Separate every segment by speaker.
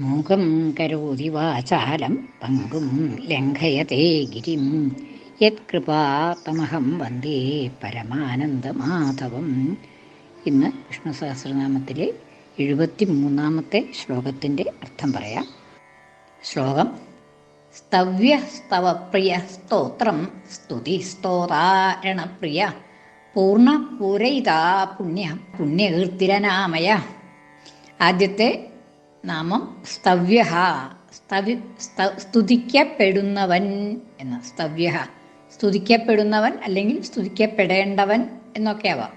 Speaker 1: മൂകം കരോതി വാചാലം പങ്കും ലംഘയത്തെ ഗിരിം. യത്കൃപാതമഹം വന്ദേ പരമാനന്ദമാധവം. ഇന്ന് വിഷ്ണു സഹസ്രനാമത്തിലെ എഴുപത്തി മൂന്നാമത്തെ ശ്ലോകത്തിന്റെ അർത്ഥം പറയാം. ശ്ലോകം സ്തവ്യ സ്തവപ്രിയ സ്തോത്രം സ്തുതി സ്തോതാരണപ്രിയ പൂർണ പൂരയിതാ പുണ്യ പുണ്യകീർത്തിരനാമയ. ആദ്യത്തെ നാമം സ്തവ്യ സ്തവി സ്ത- സ്തുതിക്കപ്പെടുന്നവൻ എന്ന സ്തവ്യ സ്തുതിക്കപ്പെടുന്നവൻ അല്ലെങ്കിൽ സ്തുതിക്കപ്പെടേണ്ടവൻ എന്നൊക്കെ ആവാം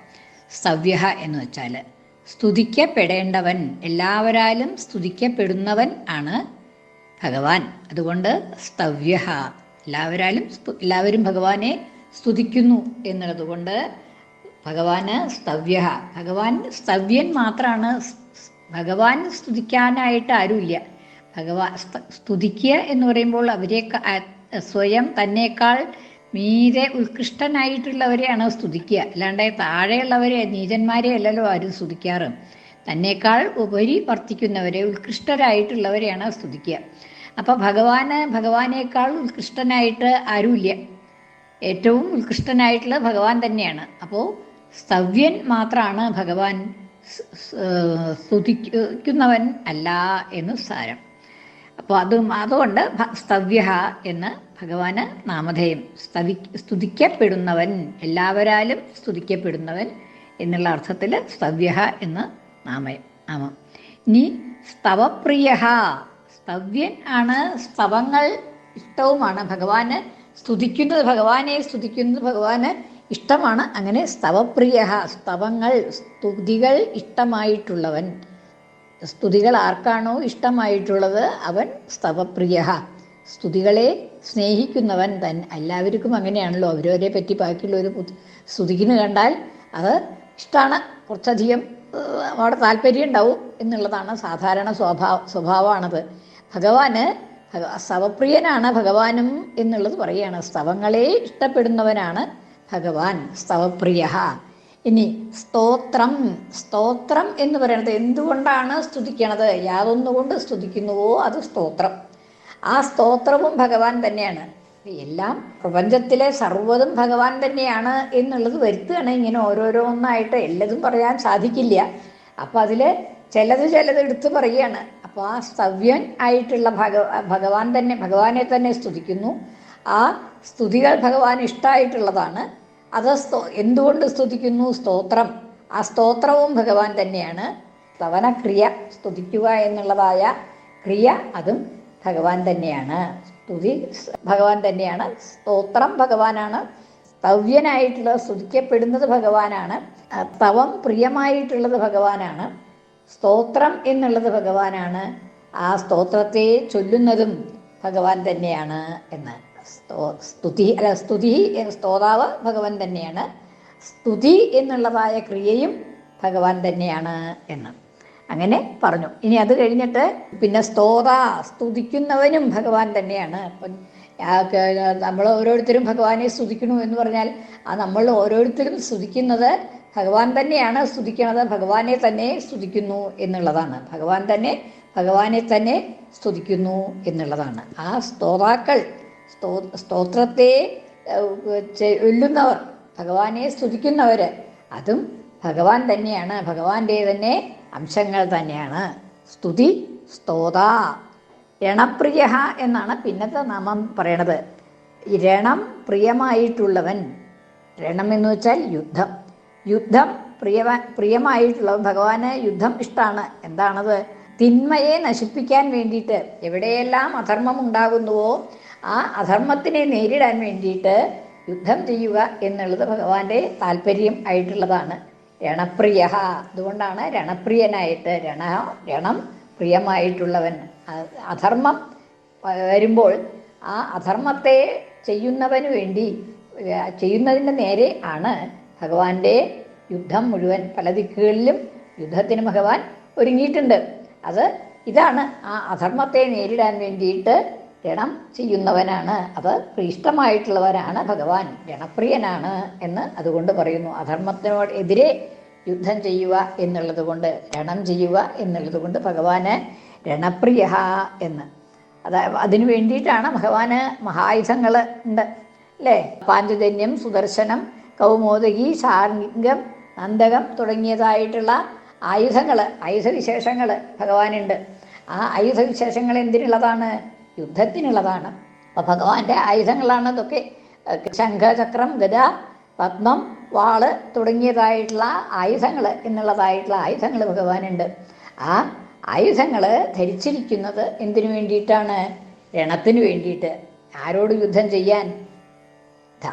Speaker 1: സ്തവ്യ എന്ന് വെച്ചാൽ സ്തുതിക്കപ്പെടേണ്ടവൻ എല്ലാവരാലും സ്തുതിക്കപ്പെടുന്നവൻ ആണ് ഭഗവാൻ. അതുകൊണ്ട് സ്തവ്യ എല്ലാവരാലും എല്ലാവരും ഭഗവാനെ സ്തുതിക്കുന്നു എന്നുള്ളതുകൊണ്ട് ഭഗവാന് സ്തവ്യ ഭഗവാൻ സ്തവ്യൻ മാത്രമാണ് ഭഗവാൻ സ്തുതിക്കാനായിട്ട് ആരുമില്ല. ഭഗവാൻ സ്ത- സ്തുതിക്കുക എന്ന് പറയുമ്പോൾ അവരെ സ്വയം തന്നെക്കാൾ മീരെ ഉത്കൃഷ്ടനായിട്ടുള്ളവരെയാണ് സ്തുതിക്കുക. അല്ലാണ്ട് താഴെയുള്ളവരെ നീചന്മാരെ അല്ലല്ലോ ആരും സ്തുതിക്കാറ്. തന്നെക്കാൾ ഉപരി വർത്തിക്കുന്നവരെ ഉത്കൃഷ്ടരായിട്ടുള്ളവരെയാണ് സ്തുതിക്കുക. അപ്പോൾ ഭഗവാന് ഭഗവാനേക്കാൾ ഉത്കൃഷ്ടനായിട്ട് ആരുമില്ല. ഏറ്റവും ഉത്കൃഷ്ടനായിട്ടുള്ള ഭഗവാൻ തന്നെയാണ്. അപ്പോൾ സ്തവ്യൻ മാത്രമാണ് ഭഗവാൻ. സ്തുതിക്കുന്നവൻ അല്ല എന്ന് സാരം. അപ്പോൾ അതും അതുകൊണ്ട് സ്തവ്യ എന്ന് ഭഗവാന് നാമധേയം സ്തവി സ്തുതിക്കപ്പെടുന്നവൻ എല്ലാവരാലും സ്തുതിക്കപ്പെടുന്നവൻ എന്നുള്ള അർത്ഥത്തിൽ സ്തവ്യ എന്ന് നാമയം നാമം. ഇനി സ്തവപ്രിയ സ്തവ്യൻ ആണ് സ്തവങ്ങൾ ഇഷ്ടവുമാണ്. ഭഗവാന് സ്തുതിക്കുന്നത് ഭഗവാനെ സ്തുതിക്കുന്നത് ഭഗവാന് ഇഷ്ടമാണ്. അങ്ങനെ സ്തവപ്രിയ സ്തവങ്ങൾ സ്തുതികൾ ഇഷ്ടമായിട്ടുള്ളവൻ. സ്തുതികൾ ആർക്കാണോ ഇഷ്ടമായിട്ടുള്ളത്? അവൻ സ്തവപ്രിയ. സ്തുതികളെ സ്നേഹിക്കുന്നവൻ തൻ. എല്ലാവർക്കും അങ്ങനെയാണല്ലോ. അവരവരെ പറ്റി ബാക്കിയുള്ളവർ സ്തുതിക്കുന്നു കണ്ടാൽ അത് ഇഷ്ടമാണ് കുറച്ചധികം അവിടെ താല്പര്യം ഉണ്ടാവും എന്നുള്ളതാണ് സാധാരണ സ്വഭാവ സ്വഭാവമാണത്. ഭഗവാന് ഭഗ- സ്തവപ്രിയനാണ് ഭഗവാനും എന്നുള്ളത് പറയുകയാണ്. സ്തവങ്ങളെ ഇഷ്ടപ്പെടുന്നവനാണ് ഭഗവാൻ സ്തവപ്രിയ. ഇനി സ്തോത്രം സ്തോത്രം എന്ന് പറയുന്നത് എന്തുകൊണ്ടാണ് സ്തുതിക്കണത്? യാതൊന്നുകൊണ്ട് സ്തുതിക്കുന്നുവോ അത് സ്തോത്രം. ആ സ്തോത്രവും ഭഗവാൻ തന്നെയാണ്. എല്ലാം പ്രപഞ്ചത്തിലെ സർവതും ഭഗവാൻ തന്നെയാണ് എന്നുള്ളത് വരുത്തുകയാണ് ഇങ്ങനെ ഓരോരോന്നായിട്ട്. എല്ലതും പറയാൻ സാധിക്കില്ല. അപ്പം അതിൽ ചിലത് ചിലത് എടുത്തു പറയുകയാണ്. അപ്പോൾ ആ സ്തവ്യൻ ആയിട്ടുള്ള ഭഗ ഭഗവാൻ തന്നെ ഭഗവാനെ തന്നെ സ്തുതിക്കുന്നു. ആ സ്തുതികൾ ഭഗവാൻ ഇഷ്ടമായിട്ടുള്ളതാണ് അത് എന്തുകൊണ്ട് സ്തുതിക്കുന്നു? സ്തോത്രം. ആ സ്തോത്രവും ഭഗവാൻ തന്നെയാണ്. സ്തവനക്രിയ സ്തുതിക്കുക എന്നുള്ളതായ ക്രിയ അതും ഭഗവാൻ തന്നെയാണ്. സ്തുതി ഭഗവാൻ തന്നെയാണ്. സ്തോത്രം ഭഗവാനാണ്. സ്തവ്യനായിട്ടുള്ളത് സ്തുതിക്കപ്പെടുന്നത് ഭഗവാനാണ്. തവം പ്രിയമായിട്ടുള്ളത് ഭഗവാനാണ്. സ്തോത്രം എന്നുള്ളത് ഭഗവാനാണ്. ആ സ്തോത്രത്തെ ചൊല്ലുന്നതും ഭഗവാൻ തന്നെയാണ് എന്ന്. സ്തുതി അല്ല സ്തുതി സ്തോതാവ് ഭഗവാൻ തന്നെയാണ്. സ്തുതി എന്നുള്ളതായ ക്രിയയും ഭഗവാൻ തന്നെയാണ് എന്ന്. അങ്ങനെ പറഞ്ഞു. ഇനി അത് കഴിഞ്ഞിട്ട് പിന്നെ സ്തോത സ്തുതിക്കുന്നവനും ഭഗവാൻ തന്നെയാണ്. അപ്പം നമ്മൾ ഓരോരുത്തരും ഭഗവാനെ സ്തുതിക്കണു എന്ന് പറഞ്ഞാൽ ആ നമ്മൾ ഓരോരുത്തരും സ്തുതിക്കുന്നത് ഭഗവാൻ തന്നെയാണ്. സ്തുതിക്കുന്നത് ഭഗവാനെ തന്നെ സ്തുതിക്കുന്നു എന്നുള്ളതാണ്. ഭഗവാൻ തന്നെ ഭഗവാനെ തന്നെ സ്തുതിക്കുന്നു എന്നുള്ളതാണ്. ആ സ്തോതാക്കൾ സ്തോ സ്തോത്രത്തെ ചൊല്ലുന്നവർ ഭഗവാനെ സ്തുതിക്കുന്നവർ അതും ഭഗവാൻ തന്നെയാണ്. ഭഗവാന്റെ തന്നെ അംശങ്ങൾ തന്നെയാണ്. സ്തുതി സ്തോത രണപ്രിയ എന്നാണ് പിന്നത്തെ നാമം പറയണത്. രണം പ്രിയമായിട്ടുള്ളവൻ രണം എന്ന് വെച്ചാൽ യുദ്ധം. യുദ്ധം പ്രിയ പ്രിയമായിട്ടുള്ളവൻ ഭഗവാന് യുദ്ധം ഇഷ്ടമാണ് എന്താണത്? തിന്മയെ നശിപ്പിക്കാൻ വേണ്ടിയിട്ട് എവിടെയെല്ലാം അധർമ്മം ഉണ്ടാകുന്നുവോ ആ അധർമ്മത്തിനെ നേരിടാൻ വേണ്ടിയിട്ട് യുദ്ധം ചെയ്യുക എന്നുള്ളത് ഭഗവാന്റെ താല്പര്യം ആയിട്ടുള്ളതാണ്. രണപ്രിയ അതുകൊണ്ടാണ് രണപ്രിയനായിട്ട് രണ രണം പ്രിയമായിട്ടുള്ളവൻ. അധർമ്മം വരുമ്പോൾ ആ അധർമ്മത്തെ ചെയ്യുന്നവന് വേണ്ടി ചെയ്യുന്നതിന്റെ നേരെ ആണ് ഭഗവാന്റെ യുദ്ധം മുഴുവൻ. പല ദിക്കുകളിലും യുദ്ധത്തിന് ഭഗവാൻ ഒരുങ്ങിയിട്ടുണ്ട്. അത് ഇതാണ് ആ അധർമ്മത്തെ നേരിടാൻ വേണ്ടിയിട്ട് രണം ചെയ്യുന്നവനാണ്. അത് ഇഷ്ടമായിട്ടുള്ളവരാണ് ഭഗവാൻ. രണപ്രിയനാണ് എന്ന് അതുകൊണ്ട് പറയുന്നു. അധർമ്മത്തിനോട് എതിരെ യുദ്ധം ചെയ്യുക എന്നുള്ളത് കൊണ്ട് രണം ചെയ്യുക എന്നുള്ളത് കൊണ്ട് ഭഗവാന് രണപ്രിയ എന്ന്. അതായത് അതിനു വേണ്ടിയിട്ടാണ് ഭഗവാന് മഹായുധങ്ങൾ ഉണ്ട്. അല്ലേ? പാഞ്ചജന്യം സുദർശനം കൗമോദകി ശാർഗം നന്ദകം തുടങ്ങിയതായിട്ടുള്ള ആയുധങ്ങൾ ആയുധവിശേഷങ്ങൾ ഭഗവാനുണ്ട്. ആ ആയുധവിശേഷങ്ങൾ എന്തിനുള്ളതാണ്? യുദ്ധത്തിനുള്ളതാണ്. അപ്പം ഭഗവാന്റെ ആയുധങ്ങളാണ് അതൊക്കെ ശംഖചക്രം ഗദ പത്മം വാൾ തുടങ്ങിയതായിട്ടുള്ള ആയുധങ്ങൾ എന്നുള്ളതായിട്ടുള്ള ആയുധങ്ങൾ ഭഗവാനുണ്ട്. ആ ആയുധങ്ങൾ ധരിച്ചിരിക്കുന്നത് എന്തിനു വേണ്ടിയിട്ടാണ്? രണത്തിന് വേണ്ടിയിട്ട്. ആരോട് യുദ്ധം ചെയ്യാൻ?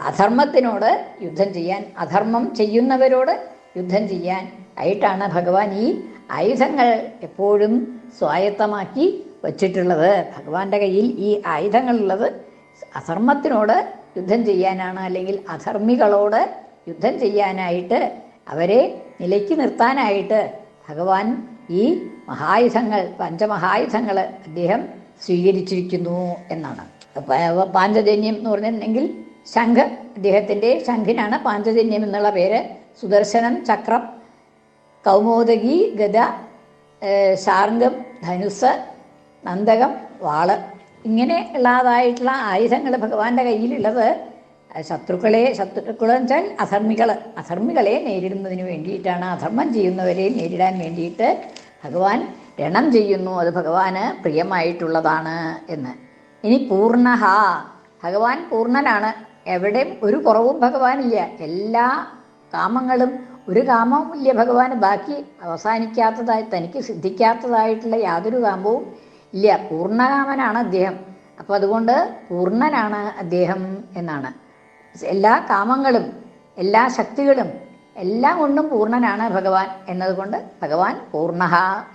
Speaker 1: അധർമ്മത്തിനോട് യുദ്ധം ചെയ്യാൻ. അധർമ്മം ചെയ്യുന്നവരോട് യുദ്ധം ചെയ്യാൻ. ആയിട്ടാണ് ഭഗവാൻ ഈ ആയുധങ്ങൾ എപ്പോഴും സ്വായത്തമാക്കി വച്ചിട്ടുള്ളത്. ഭഗവാന്റെ കയ്യിൽ ഈ ആയുധങ്ങളുള്ളത് അധർമ്മത്തിനോട് യുദ്ധം ചെയ്യാനാണ് അല്ലെങ്കിൽ അധർമ്മികളോട് യുദ്ധം ചെയ്യാനായിട്ട് അവരെ നിലയ്ക്ക് നിർത്താനായിട്ട് ഭഗവാൻ ഈ മഹായുധങ്ങൾ പഞ്ചമഹായുധങ്ങൾ അദ്ദേഹം സ്വീകരിച്ചിരിക്കുന്നു എന്നാണ്. പാഞ്ചജന്യം എന്ന് പറഞ്ഞിട്ടുണ്ടെങ്കിൽ ശംഖ് അദ്ദേഹത്തിന്റെ ശംഖിനാണ് പാഞ്ചജന്യം എന്നുള്ള പേര്. സുദർശനം ചക്രം കൗമോദകി ഗത ശാർഗം ധനുസ് നന്ദകം വാൾ. ഇങ്ങനെ ഉള്ളതായിട്ടുള്ള ആയുധങ്ങൾ ഭഗവാന്റെ കയ്യിലുള്ളത്. ശത്രുക്കളെ ശത്രുക്കളെന്ന് വെച്ചാൽ അധർമ്മികൾ അധർമ്മികളെ നേരിടുന്നതിന് വേണ്ടിയിട്ടാണ് അധർമ്മം ചെയ്യുന്നവരെ നേരിടാൻ വേണ്ടിയിട്ട് ഭഗവാൻ രണം ചെയ്യുന്നു. അത് ഭഗവാന് പ്രിയമായിട്ടുള്ളതാണ് എന്ന്. ഇനി പൂർണഹ ഭഗവാൻ പൂർണനാണ് എവിടെയും ഒരു കുറവും ഭഗവാനില്ല. എല്ലാ കാമങ്ങളും ഒരു കാമവും ഇല്ല ഭഗവാന്. ബാക്കി അവസാനിക്കാത്തതായി തനിക്ക് സിദ്ധിക്കാത്തതായിട്ടുള്ള യാതൊരു കാമവും ഇല്ല പൂർണകാമനാണ് അദ്ദേഹം. അപ്പോൾ അതുകൊണ്ട് പൂർണനാണ് അദ്ദേഹം എന്നാണ്. എല്ലാ കാമങ്ങളും എല്ലാ ശക്തികളും എല്ലാം കൊണ്ടും പൂർണനാണ് ഭഗവാൻ എന്നതുകൊണ്ട് ഭഗവാൻ പൂർണ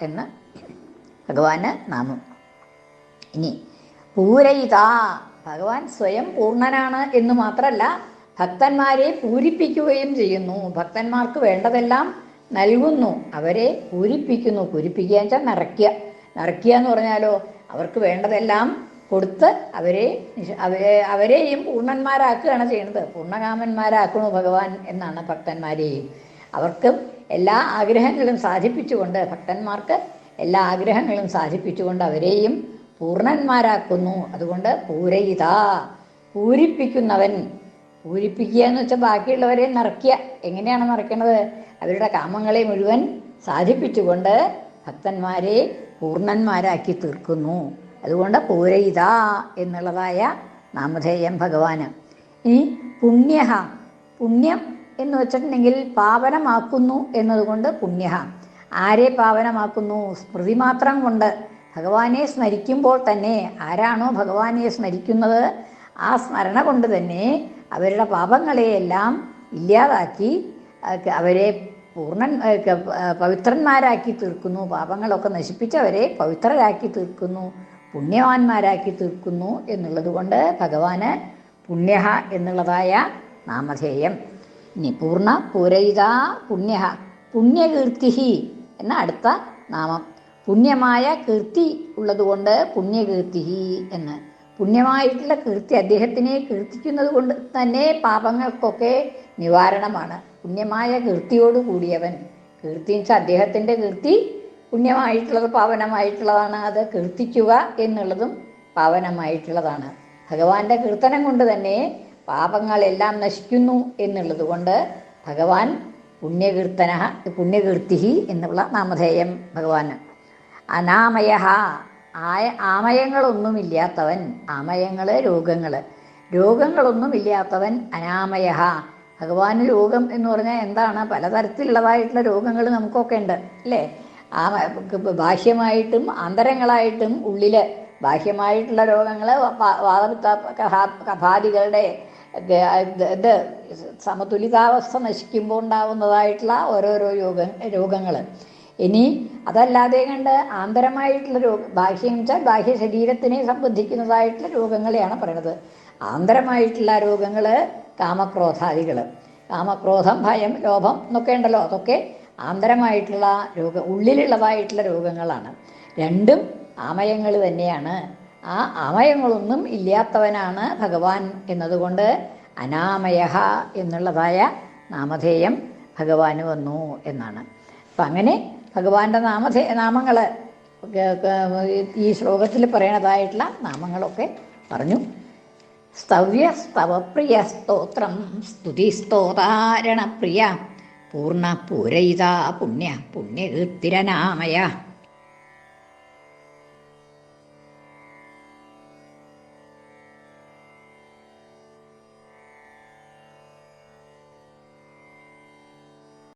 Speaker 1: എന്ന് ഭഗവാന് നാമം. ഇനി പൂരയിത ഭഗവാൻ സ്വയം പൂർണനാണ് എന്ന് മാത്രമല്ല ഭക്തന്മാരെ പൂരിപ്പിക്കുകയും ചെയ്യുന്നു. ഭക്തന്മാർക്ക് വേണ്ടതെല്ലാം നൽകുന്നു. അവരെ പൂരിപ്പിക്കുന്നു. പൂരിപ്പിക്കുക വെച്ചാൽ നിറയ്ക്കുക. നിറയ്ക്കുക എന്ന് പറഞ്ഞാലോ? അവർക്ക് വേണ്ടതെല്ലാം കൊടുത്ത് അവരെ അവരെ അവരെയും പൂർണന്മാരാക്കുകയാണ് ചെയ്യുന്നത് പൂർണകാമന്മാരാക്കണു ഭഗവാൻ എന്നാണ് ഭക്തന്മാരെയും അവർക്കും എല്ലാ ആഗ്രഹങ്ങളും സാധിപ്പിച്ചുകൊണ്ട് ഭക്തന്മാർക്ക് എല്ലാ ആഗ്രഹങ്ങളും സാധിപ്പിച്ചുകൊണ്ട് അവരെയും പൂർണന്മാരാക്കുന്നു. അതുകൊണ്ട് പൂരയിത പൂരിപ്പിക്കുന്നവൻ. പൂരിപ്പിക്കുക എന്ന് വെച്ചാൽ ബാക്കിയുള്ളവരെ നിറയ്ക്കുക എങ്ങനെയാണ് നിറയ്ക്കുന്നത് അവരുടെ കാമങ്ങളെ മുഴുവൻ സാധിപ്പിച്ചുകൊണ്ട് ഭക്തന്മാരെ പൂർണന്മാരാക്കി തീർക്കുന്നു. അതുകൊണ്ട് പൂരയിത എന്നുള്ളതായ നാമധേയം ഭഗവാന്. ഇനി പുണ്യ പുണ്യം എന്ന് വെച്ചിട്ടുണ്ടെങ്കിൽ പാവനമാക്കുന്നു എന്നതുകൊണ്ട് പുണ്യ ആരെ പാവനമാക്കുന്നു? സ്മൃതി മാത്രം കൊണ്ട്. ഭഗവാനെ സ്മരിക്കുമ്പോൾ തന്നെ ആരാണോ ഭഗവാനെ സ്മരിക്കുന്നത്? ആ സ്മരണ കൊണ്ട് തന്നെ അവരുടെ പാപങ്ങളെയെല്ലാം ഇല്ലാതാക്കി അവരെ പൂർണൻ പവിത്രന്മാരാക്കി തീർക്കുന്നു. പാപങ്ങളൊക്കെ നശിപ്പിച്ചവരെ പവിത്രരാക്കി തീർക്കുന്നു. പുണ്യവാന്മാരാക്കി തീർക്കുന്നു എന്നുള്ളത് കൊണ്ട് ഭഗവാന് പുണ്യ എന്നുള്ളതായ നാമധേയം. ഇനി പൂർണ പൂരയിത പുണ്യ പുണ്യകീർത്തി എന്ന അടുത്ത നാമം. പുണ്യമായ കീർത്തി ഉള്ളതുകൊണ്ട് പുണ്യകീർത്തി എന്ന്. പുണ്യമായിട്ടുള്ള കീർത്തി അദ്ദേഹത്തിനെ കീർത്തിക്കുന്നത് കൊണ്ട് തന്നെ പാപങ്ങൾക്കൊക്കെ നിവാരണമാണ്. പുണ്യമായ കീർത്തിയോട് കൂടിയവൻ. കീർത്തി അദ്ദേഹത്തിന്റെ കീർത്തി പുണ്യമായിട്ടുള്ളത് പാവനമായിട്ടുള്ളതാണ്. അത് കീർത്തിക്കുക എന്നുള്ളതും പാവനമായിട്ടുള്ളതാണ്. ഭഗവാന്റെ കീർത്തനം കൊണ്ട് തന്നെ പാപങ്ങളെല്ലാം നശിക്കുന്നു എന്നുള്ളത് കൊണ്ട് ഭഗവാൻ പുണ്യകീർത്തന പുണ്യകീർത്തി എന്നുള്ള നാമധേയം ഭഗവാന്. അനാമയ ആയ ആമയങ്ങളൊന്നുമില്ലാത്തവൻ ആമയങ്ങൾ രോഗങ്ങൾ രോഗങ്ങളൊന്നുമില്ലാത്തവൻ അനാമയ ഭഗവാന് രോഗം എന്ന് പറഞ്ഞാൽ എന്താണ്? പലതരത്തിലുള്ളതായിട്ടുള്ള രോഗങ്ങൾ നമുക്കൊക്കെ ഉണ്ട് അല്ലേ? ആ ബാഹ്യമായിട്ടും അന്തരങ്ങളായിട്ടും ഉള്ളിൽ ബാഹ്യമായിട്ടുള്ള രോഗങ്ങൾ വാദപിത്ത ഇത് സമതുലിതാവസ്ഥ നശിക്കുമ്പോൾ ഉണ്ടാവുന്നതായിട്ടുള്ള ഓരോരോ രോഗ രോഗങ്ങൾ ഇനി അതല്ലാതെ കണ്ട് ആന്തരമായിട്ടുള്ള രോഗ ബാഹ്യം വെച്ചാൽ ബാഹ്യ ശരീരത്തിനെ സംബന്ധിക്കുന്നതായിട്ടുള്ള രോഗങ്ങളെയാണ് പറയുന്നത്. ആന്തരമായിട്ടുള്ള രോഗങ്ങൾ കാമക്രോധാദികൾ കാമക്രോധം ഭയം ലോഭം എന്നൊക്കെ ഉണ്ടല്ലോ. അതൊക്കെ ആന്തരമായിട്ടുള്ള രോഗ ഉള്ളിലുള്ളതായിട്ടുള്ള രോഗങ്ങളാണ്. രണ്ടും ആമയങ്ങൾ തന്നെയാണ്. ആ ആമയങ്ങളൊന്നും ഇല്ലാത്തവനാണ് ഭഗവാൻ എന്നതുകൊണ്ട് അനാമയ എന്നുള്ളതായ നാമധേയം ഭഗവാന് വന്നു എന്നാണ്. അപ്പം അങ്ങനെ ഭഗവാന്റെ നാമധേ നാമങ്ങൾ ഈ ശ്ലോകത്തിൽ പറയണതായിട്ടുള്ള നാമങ്ങളൊക്കെ പറഞ്ഞു. സ്തവ്യ സ്തവപ്രിയ സ്തോത്രം സ്തുതി സ്തോതാരണപ്രിയ പൂർണ പൂരയിതാ പുണ്യ പുണ്യകീർത്തിരനാമയ.